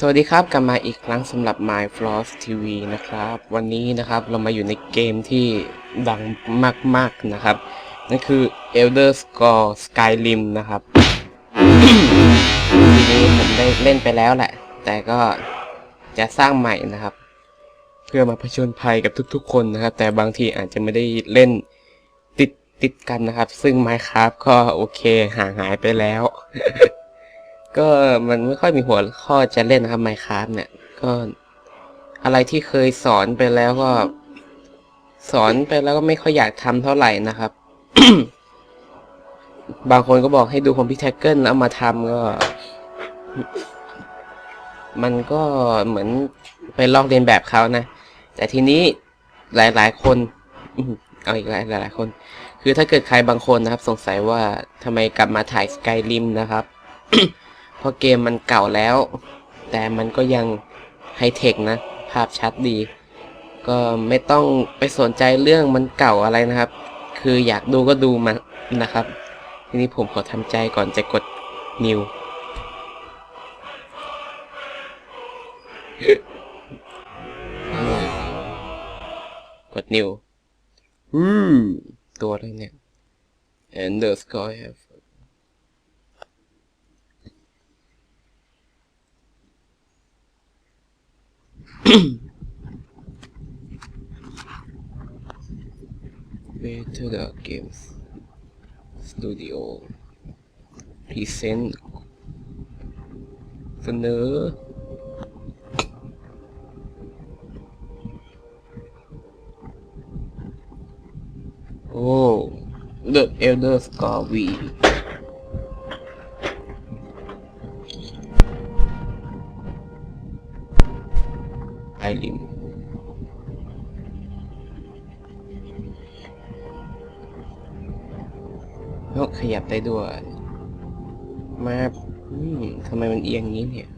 สวัสดีครับ กลับมาอีกครั้งสำหรับ My Frost TV นะครับ วันนี้นะครับเรามาอยู่ในเกมที่ดังมาก ๆ นะครับ นั่นคือ Elder Scrolls Skyrim นะครับ ทีนี้ผมได้เล่นไปแล้วแหละ แต่ก็จะสร้างใหม่นะครับ เพื่อมาผจญภัยกับทุกๆ คนนะครับ แต่บางทีอาจจะไม่ได้เล่นติดติดกันนะครับ ซึ่ง Minecraft ก็โอเคห่างหายไปแล้ว ก็มันไม่ค่อยมีหัวข้อจะเล่นนะครับ Minecraft เนี่ย ก็อะไรที่เคยสอนไปแล้วก็ สอนไปแล้วก็ไม่ค่อยอยากทำเท่าไหร่นะครับ บางคนก็บอกให้ดูคอมพิวเตอร์เกิลแล้วมาทำก็ มันก็เหมือนไปลอกเรียนแบบเขานะ แต่ทีนี้หลาย ๆ คนอืมเอาอีกหลายหลายคน คือถ้าเกิดใครบางคนนะครับ สงสัยว่าทำไมกลับมาถ่ายสกายริมนะครับ ราะเกมมันเก่าแล้ว แต่มันก็ยังไฮเทคนะ ภาพชัดดี ก็ไม่ต้องไปสนใจเรื่องมันเก่าอะไรนะครับ คืออยากดูก็ดูมันนะครับ ทีนี้ผมขอทำใจก่อนจะกดนิวกดนิว อืม ตัวอะไรเนี่ย and the sky have Better Games Studio Present เสนอ โอ้ The Elder Scrolls V ไอริมนกขยับได้ด้วย มาอืมทำไมมันเอียงงี้เนี่ย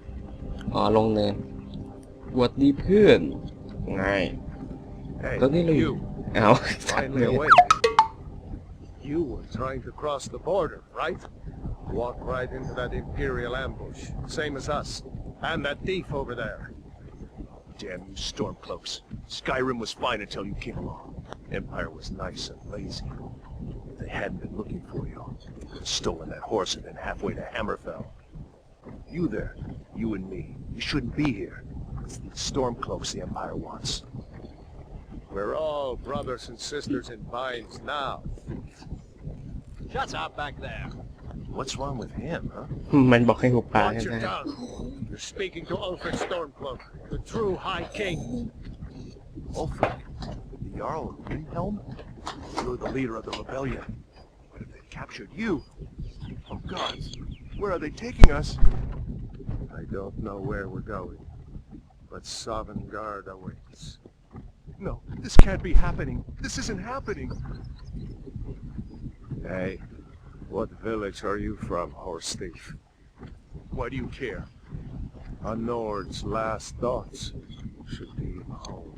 อ๋อ ลงเนินหวัดดีเพื่อนไง Hey, Look at you. you. เอาสัตว์เล Finally ย awake. You were trying to cross the border, right? Walk right into that Imperial ambush. Same as us. And that thief over there. Damn you stormcloaks. Skyrim was fine until you came along. Empire was nice and lazy. If they hadn't been looking for you, they could have stolen that horse and been halfway to Hammerfell. You there, you and me, you shouldn't be here. It's the stormcloaks the Empire wants. We're all brothers and sisters in binds now. Shut up back there. What's wrong with him, huh? มันบอกให้หุบปาก Watch นะ your tongue. you're speaking to Ulfric Stormcloak, the true High King. Ulfric, the Jarl of Windhelm? You're the leader of the rebellion. What if they captured you... Oh gods, where are they taking us? I don't know where we're going, but Sovngarde awaits. No, this can't be happening. This isn't happening. Hey, what village are you from, horse thief? Why do you care? A Nord's last thoughts should be home.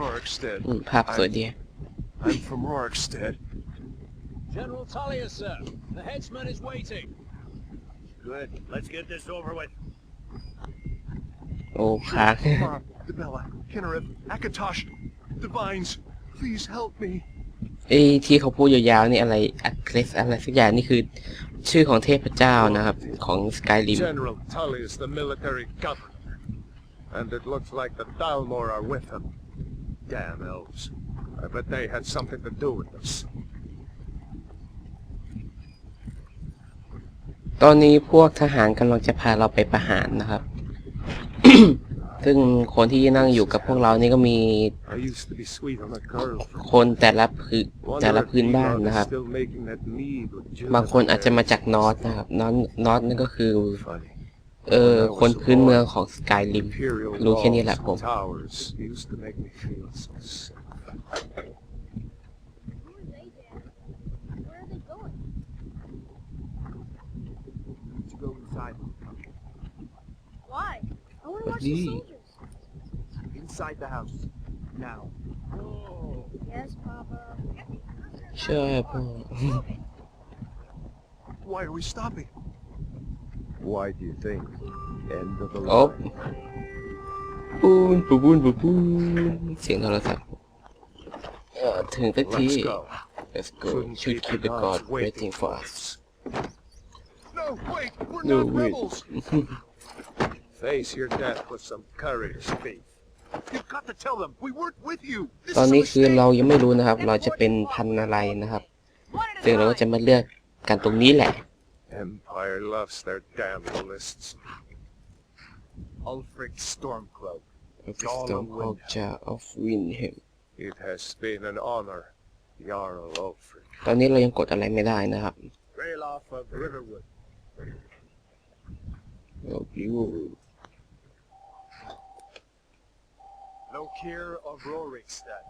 Rorikstead. อืมภาพสวยดี I'm from Rorikstead. General Tullius, sir. The headsman is waiting. Good. Let's get this over with. โอ้ค้าง Mara, Debella, Kinnereth, Akatosh, Divines, please help me. ไอ้ที่เขาพูดยาวๆนี่อะไรอะเคลสอะไรสักอย่างนี่คือ ชื่อของเทพเจ้านะครับ ของสกายริม General Tullius, the military governor. And it looks like the Dalmor are with him. Damn elves. I bet they had something to do with this. ตอนนี้พวกทหารกำลังจะพาเราไปประหารนะครับ ซึ่งคนที่นั่งอยู่กับพวกเรานี่ก็มี I used to be sweet on a girl. คนแต่ละพื้นแต่ Wonder ละ if พื้นบ้าน Elon is นะครับ still making that mead with Jill บางคนอาจจะมา there. จากนอตนะครับนอตนอตนั่นก็คือ Funny. เออคนพื้นเมืองของสกายริม Imperial รู้แค่นี้แหละ walls ผม and towers used to make me feel so sick. Who are they, Dad? Where are they going? To go inside. Why? I want to watch Gee. the soldiers. Inside the house. Now. Yes, Papa. ใช่พ่อ Why are we stopping? Why do you think? End of the โอ๊บ line. ปูนปูปูนปูปูนเสียงโทรศัพท์เอ่อถึงสักที Let's go. let's go Couldn't should keep the guard waiting for us No, wait! We're No, not wait. rebels! Face your death with some courage, thief. You've got to tell them we weren't with you. This ตอน is a นี้คือ mistake. เรายังไม่รู้นะครับ เราจะเป็นพันธุ์อะไรนะครับ ซึ่งเราก็จะมาเลือกกันตรงนี้แหละ Empire loves their damn lists. Ulfric Stormcloak. Storm of Jar of Windhelm It has been an honor, Jarl Ulfric. ตอนนี้เรายังกดอะไรไม่ได้นะครับ Ralof of Riverwood. โอ้ พิว Lokir of Rorikstead.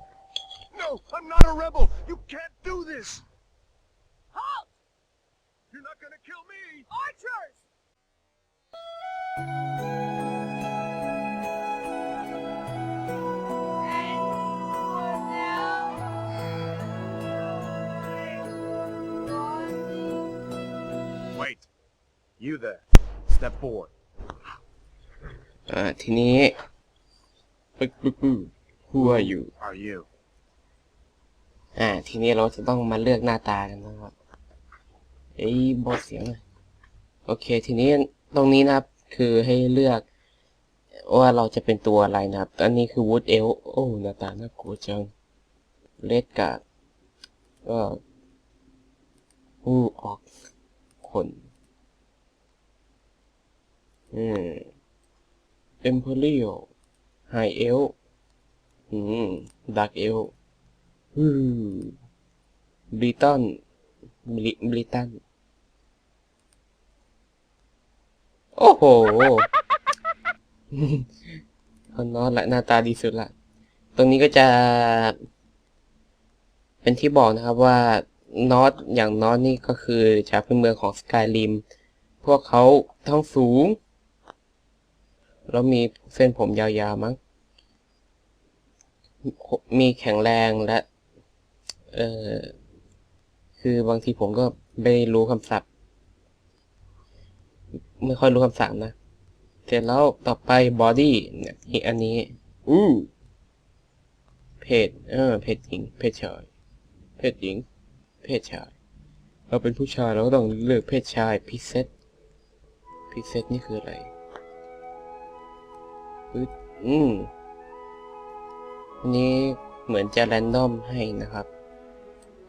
No, I'm not a rebel. You can't do this. Halt! You're not gonna kill me. Archers! And for now, Rodney. Wait. You there. Step forward. อ่าทีนี้ ปึ๊กปึ๊กปึ๊ก Who are you Are you? อ่า ทีนี้เราจะต้องมาเลือกหน้าตากันนะครับเอ้ยบอสเสียงหน่อยโอเค ทีนี้ตรงนี้นะครับ คือให้เลือก ว่าเราจะเป็นตัวอะไรนะครับ อันนี้คือ Wood Elf โอ้หน้าตาน่ากลัวจังเลดการ์ดก็ผู้ออกคนอืม Imperial High Elf อื ม Dark Elf อืมบริตันบริบริตันโอ้โหคนนอนละหน้าตาดีสุดละ ตรงนี้ก็จะ เป็นที่บอกนะครับว่านอตอย่างนอตนี่ก็คือจากพื้นเมืองของสกายริม พวกเขาท้องสูง แล้วมีเส้นผมยาวๆมั้ง มีแข็งแรงและ เออคือบางทีผมก็ไม่รู้คำศัพท์ ไม่ค่อยรู้คำศัพท์นะ เสร็จแล้วต่อไป body เนี่ยอีกอันนี้ อู้ เพศ เออ เพศหญิง เพศชาย เพศหญิง เพศชาย เราเป็นผู้ชายเราก็ต้องเลือกเพศชายพิเศษพิเศษนี่คืออะไร อึดอืมอันนี้เหมือนจะแรนดอมให้นะครับ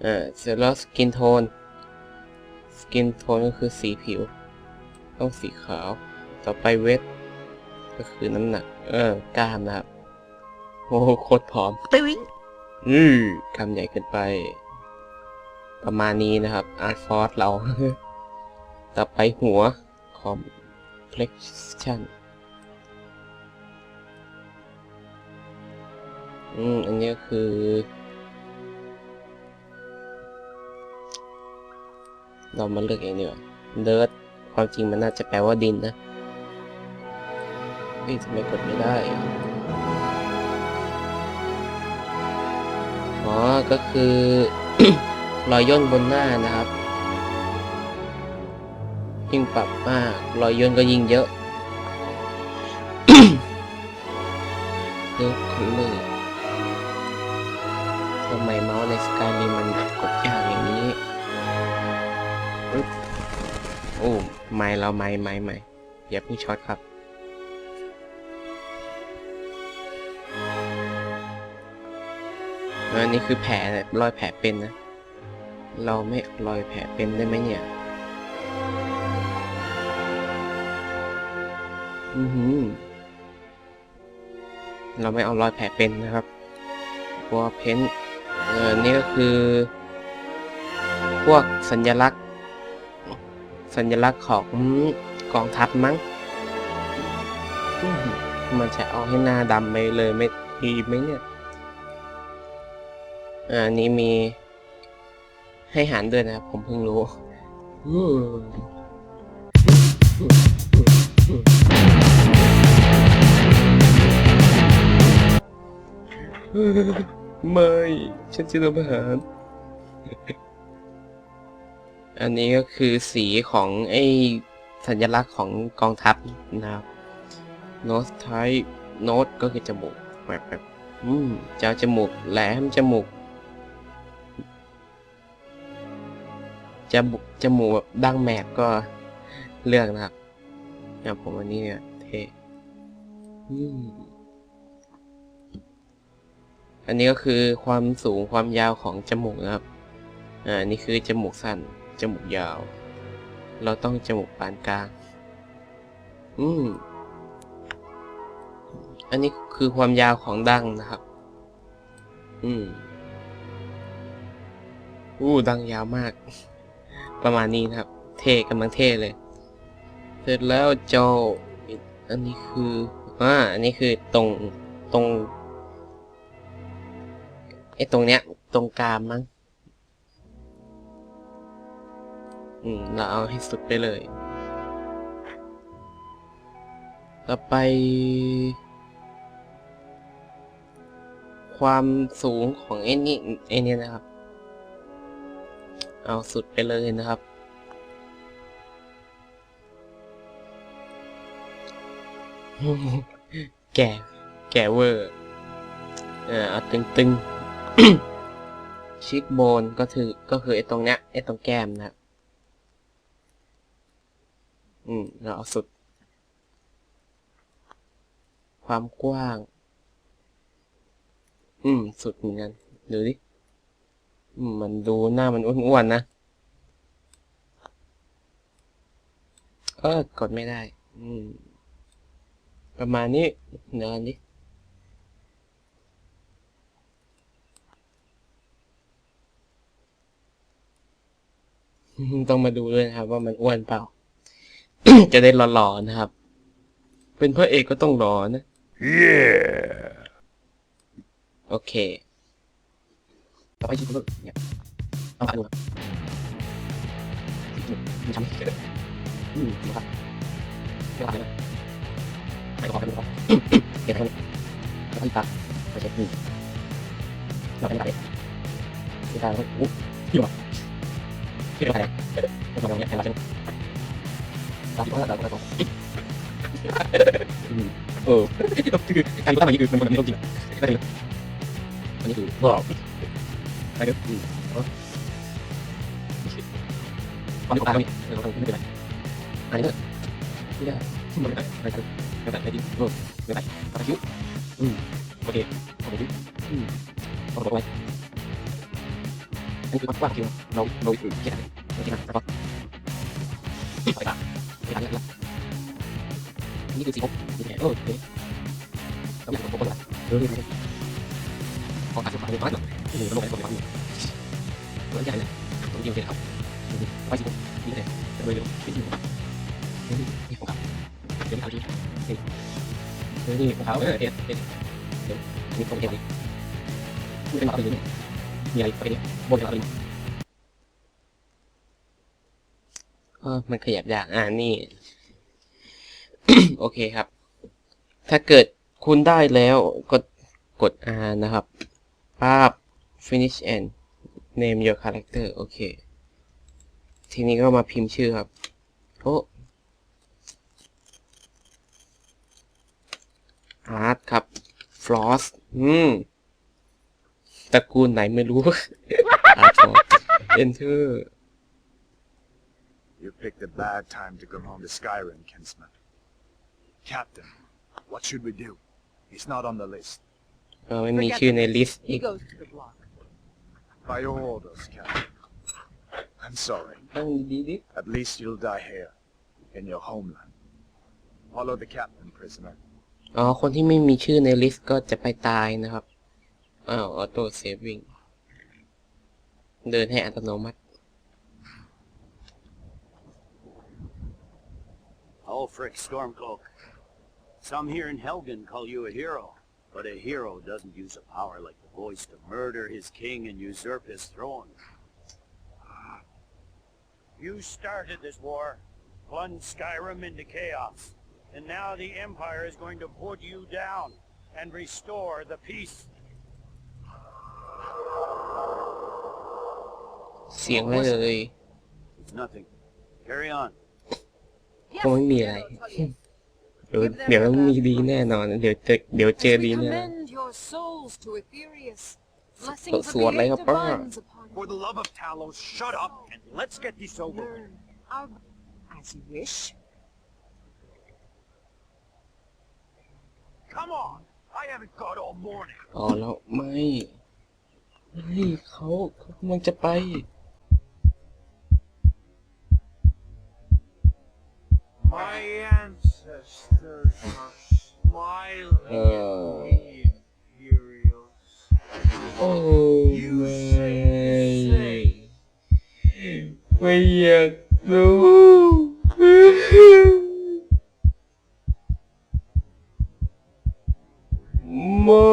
อ่าเสร็จแล้วสกินโทน สกินโทนก็คือสีผิว ต้องสีขาว ต่อไปเวท ก็คือน้ำหนัก เออ กล้ามนะครับ โอ้โหโคตรผอมอือคำใหญ่เกินไป ประมาณนี้นะครับ อาร์ตฟอร์สเรา ต่อไปหัว complexion อืม อันนี้คือ เรามาเลือกเองดีกว่าเดิร์ดความจริงมันน่าจะแปลว่าดินนะเฮ้ยทำไมกดไม่ได้อ๋อก็คือรอยย่นบนหน้านะครับ ยิ่งปรับมากรอยย่นก็ยิ่งเยอะเลือกคนเลย ทำไมเมาส์ในสกายมีมันกดยากอย่างนี้อึ๊บโอ้ไม่เราไม่ไม่ไม่อย่าเพิ่งช็อตครับอันนี้คือแผลรอยแผลเป็นนะ เราไม่รอยแผลเป็นได้ไหมเนี่ยอือหือเราไม่เอารอยแผลเป็นนะครับกลัวเพ้น เออนี่ก็คือ พวกสัญลักษณ์ สัญลักษณ์ของกองทัพมั้ง มันจะเอาให้หน้าดำไปเลยไม่ดีไหมเนี่ย อ่าอันนี้มี ให้หันด้วยนะครับ ผมเพิ่งรู้อืม ไม่ ฉันจะทำอาหาร อันนี้ก็คือสีของไอสัญลักษณ์ของกองทัพนะครับโนสไทโนสก็คือจมูกแบบแบบอืมเจ้าจมูกแหลมจมูกจมูกจมูกแบบดั้งแมบก็เลือกนะครับอย่างผมอันนี้เนี่ยเท่อืม อันนี้ก็คือความสูงความยาวของจมูกนะครับ อ่า นี่คือจมูกสั้น จมูกยาว เราต้องจมูกปานกลาง อืม อันนี้คือความยาวของดั้งนะครับ อืม อู้ดั้งยาวมาก ประมาณนี้นะครับ เท่กำลังเท่เลย เสร็จแล้วจออันนี้คือ อ่า อันนี้คือตรง ตรง ไอ้ตรงเนี้ย ตรงกรามมั้ง อืม เราเอาให้สุดไปเลย ต่อไป ความสูงของไอ้นี่ไอ้นี่นะครับ เอาสุดไปเลยนะครับแก่ แก่เวอร์เออเอาตึงๆ ชิคโบนก็คือก็คือไอ้ตรงเนี้ยไอ้ตรงแก้มนะอืมเราเอาสุด ความกว้าง อืม สุดเหมือนกันดูดิอืมมันดูหน้ามันอ้วนๆนะ เออ กดไม่ได้ อืม ประมาณนี้เดี๋ยวอัน ต้องมาดูด้วยนะครับ ว่ามันอ้วนเปล่า จะได้หล่อๆนะครับ เป็นพระเอกก็ต้องหล่อนะ Yeah! โอเคต่อไปชิคุโร่เนี่ยต้องมาดูครับมันทำให้เกิดอืมดูครับไม่ว่าเลยนะไม่ขอไปดูครับเก็บไว้แล้วก็อีกตาไปเช็คนี่เราไปไหนอีกตาแล้วก็อู้อยู่อะที่ เราไปไหนเราตรงนี้ให้เราเป็นตาที่ว่าเราเราตรงอืมเออคือการดูภาพแบบนี้คือมันมันไม่ต้องจริงอะได้เลยอันนี้คือบอกไปเด้ออืมเอาตอนนี้ผมตายแล้วนี่เออเราไม่เป็นไรอันนี้เด้อไม่ได้ที่มันไม่ได้ไปเถอะไม่ได้ไม่ดีเออไม่ได้ตอนนี้อืมโอเคโอเคอืมเอา บอกไว้อันนี้คือความกว้างคือเราเราอยู่ที่ไหนเราที่ไหนแล้วก็ไปตามไปตามเยอะแล้วนี่คือสีผมนี่แหละโอเคเราอยากผมก็เลยเออของอาชีพของบ้านหรอกโอ้โหระบบอะไรของบ้านเนี่ยตัวใหญ่เลยตัวเดียวเลยครับไปสิผมนี่เลยจะไปเร็วไปที่ผมนี่นี่ของเขาเดี๋ยวเขาที่นี่นี่ของเขาเออเอ็ดเอ็ดเดี๋ยวมีตรงเอวนี่พูดเป็นอะไรอยู่เนี่ยมีอะไร ไปเนี่ยบนอะไรเออมันขยับยากอ่านี่ โอเคครับ ถ้าเกิดคุณได้แล้วกดกด R นะครับภาพ finish and name your character โอเค ทีนี้ก็มาพิมพ์ชื่อครับโอ้ art ครับ floss อืม ตระกูลไหนไม่รู้ art floss enter You picked a bad time to come home to Skyrim, Kinsman. Captain, what should we do? He's not on the list. เออไม่มีชื่อในลิสต์ He goes to the block. By your orders, Captain. I'm sorry. ต้องดีดิ At least you'll die here, in your homeland. Follow the captain, prisoner. อ๋อ คนที่ไม่มีชื่อในลิสต์ก็จะไปตายนะครับ อ้าว ออโต้เซฟวิ่ง เดินให้อัตโนมัติ Ulfric Stormcloak. Some here in Helgen call you a hero, but a hero doesn't use a power like the voice to murder his king and usurp his throne. You started this war, plunged Skyrim into chaos, and now the Empire is going to put you down and restore the peace. เสียงเลย It's nothing. Carry on. คงไม่มีอะไร เดี๋ยวเดี๋ยวมีดีแน่นอน เดี๋ยวเจอเดี๋ยวเจอดีแน่นอน commend your souls to Aetherius. ส Blessings สวด of อะไร the ครับ eight ป้า divines upon For you. the love of Talos, shut up and let's get this over with. Learn our as you wish. Come on! I haven't got all morning. อ๋อแล้วไม่ไม่เขาเขากำลังจะไป My ancestors are smiling Uh. at me, Imperials. โอ้ You ไม่ say, say. ไม่อยากรู้มา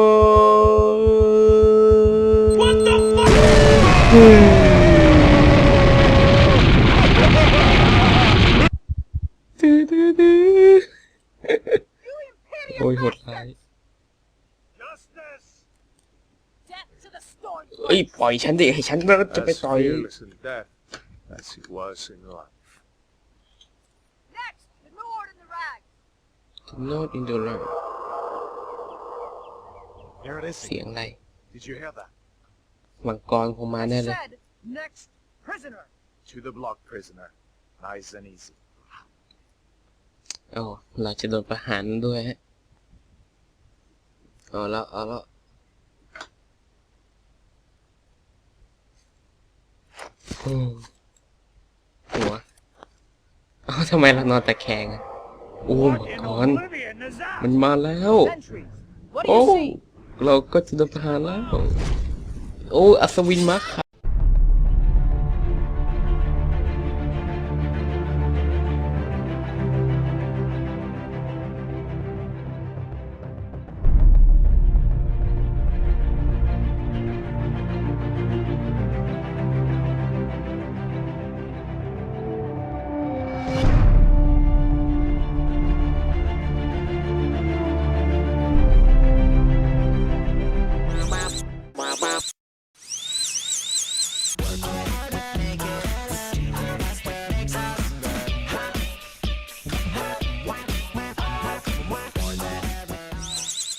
What the fuck? ตื้อตื้อตื้อโอ้ยโหดร้าย Justice! Death to the storm. เอ้ยปล่อยฉันดิให้ฉันเลิกจะไป As ต่อย fearless in death as he was in life. Next, the Nord and the Rag. Not in the road There it is. เสียงอะไร Did you hear that? มังกรคงมาแน่เลย Said, next, prisoner. To the block, prisoner. Nice and easy. อ๋อเราจะโดนประหารด้วยฮะเอาแล้วเอาแล้วอืม หัวเอ้าทำไมเรานอนตะแคงอะโอ้มัง in กร oblivion is that? มันมาแล้ว Sentries. What do โอ้ you see? เราก็จะโดนประหารแล้ว โอ้ อัศวินมาค่ะ